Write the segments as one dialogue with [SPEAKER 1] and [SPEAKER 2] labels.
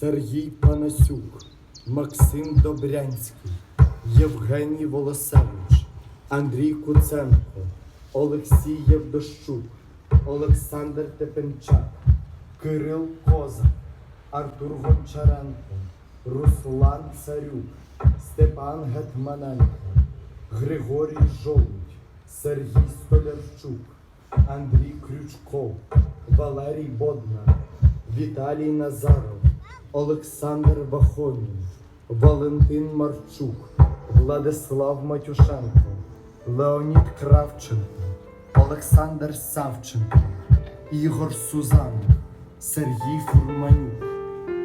[SPEAKER 1] Сергій Панасюк, Максим Добрянський, Євгеній Волосевич, Андрій Куценко, Олексій Євдощук, Олександр Тепенчак, Кирил Козак, Артур Гончаренко, Руслан Царюк, Степан Гетманенко, Григорій Жолудь, Сергій Столярчук, Андрій Крючков, Валерій Боднар, Віталій Назаров, Олександр Вахонін, Валентин Марчук, Владислав Матюшенко, Леонід Кравченко, Олександр Савченко, Ігор Сузанов, Сергій Фурманюк,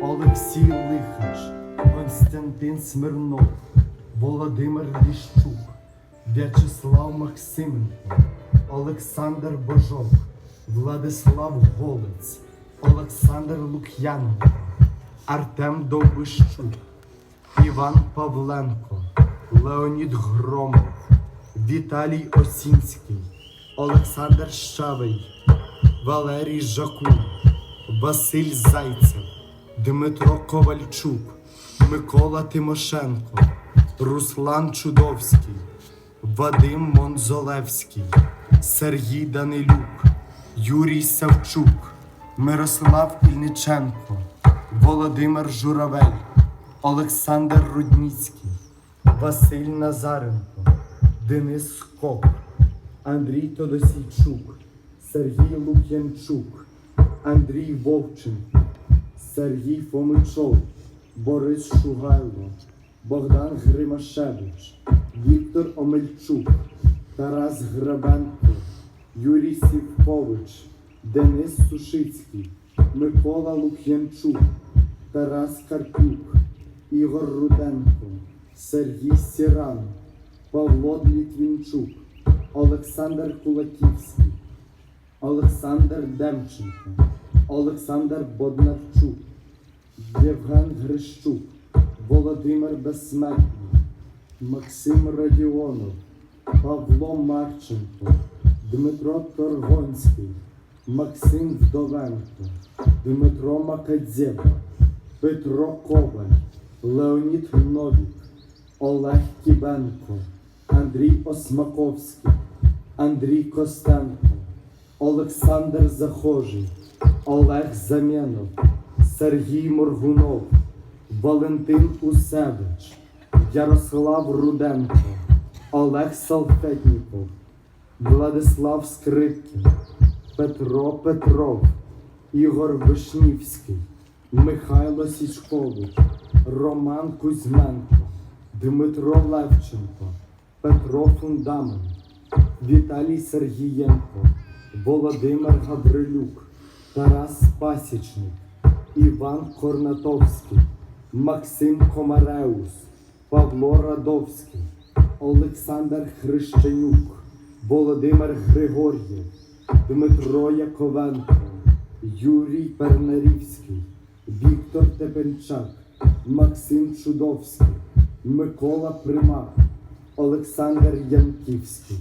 [SPEAKER 1] Олексій Лихач, Константин Смирнов, Володимир Ліщук, В'ячеслав Максименко, Олександр Божок, Владислав Голець, Олександр Лук'яненко, Артем Довбищук, Іван Павленко, Леонід Громов, Віталій Осінський, Олександр Щавий, Валерій Жакун, Василь Зайцев, Дмитро Ковальчук, Микола Тимошенко, Руслан Чудовський, Вадим Монзолевський, Сергій Данилюк, Юрій Савчук, Мирослав Ільниченко, Володимир Журавель, Олександр Рудніцький, Василь Назаренко, Денис Скок, Андрій Тодосійчук, Сергій Лук'янчук, Андрій Вовченко, Сергій Фомичов, Борис Шугайло, Богдан Гримашевич, Віктор Омельчук, Тарас Грабенко, Юрій Сівкович, Денис Сушицький, Микола Лук'янчук, Тарас Карпюк, Ігор Руденко, Сергій Сіран, Павло Літвінчук, Олександр Кулаківський, Олександр Демченко, Олександр Боднарчук, Євген Грищук, Володимир Безсмертний, Максим Радіонов, Павло Марченко, Дмитро Торгонський, Максим Вдовенко, Дмитро Макадзєва, Петро Коваль, Леонід Новік, Олег Кібенко, Андрій Осмаковський, Андрій Костенко, Олександр Захожий, Олег Замєнов, Сергій Моргунов, Валентин Усевич, Ярослав Руденко, Олег Салфетніков, Владислав Скрипкін, Петро Петров, Ігор Вишнівський, Михайло Січкович, Роман Кузьменко, Дмитро Левченко, Петро Фундамент, Віталій Сергієнко, Володимир Гаврилюк, Тарас Пасічник, Іван Корнатовський, Максим Комареус, Павло Радовський, Олександр Хрещенюк, Володимир Григор'єв, Дмитро Яковенко, Юрій Пернарівський, Віктор Тепенчак, Максим Чудовський, Микола Примак, Олександр Янківський.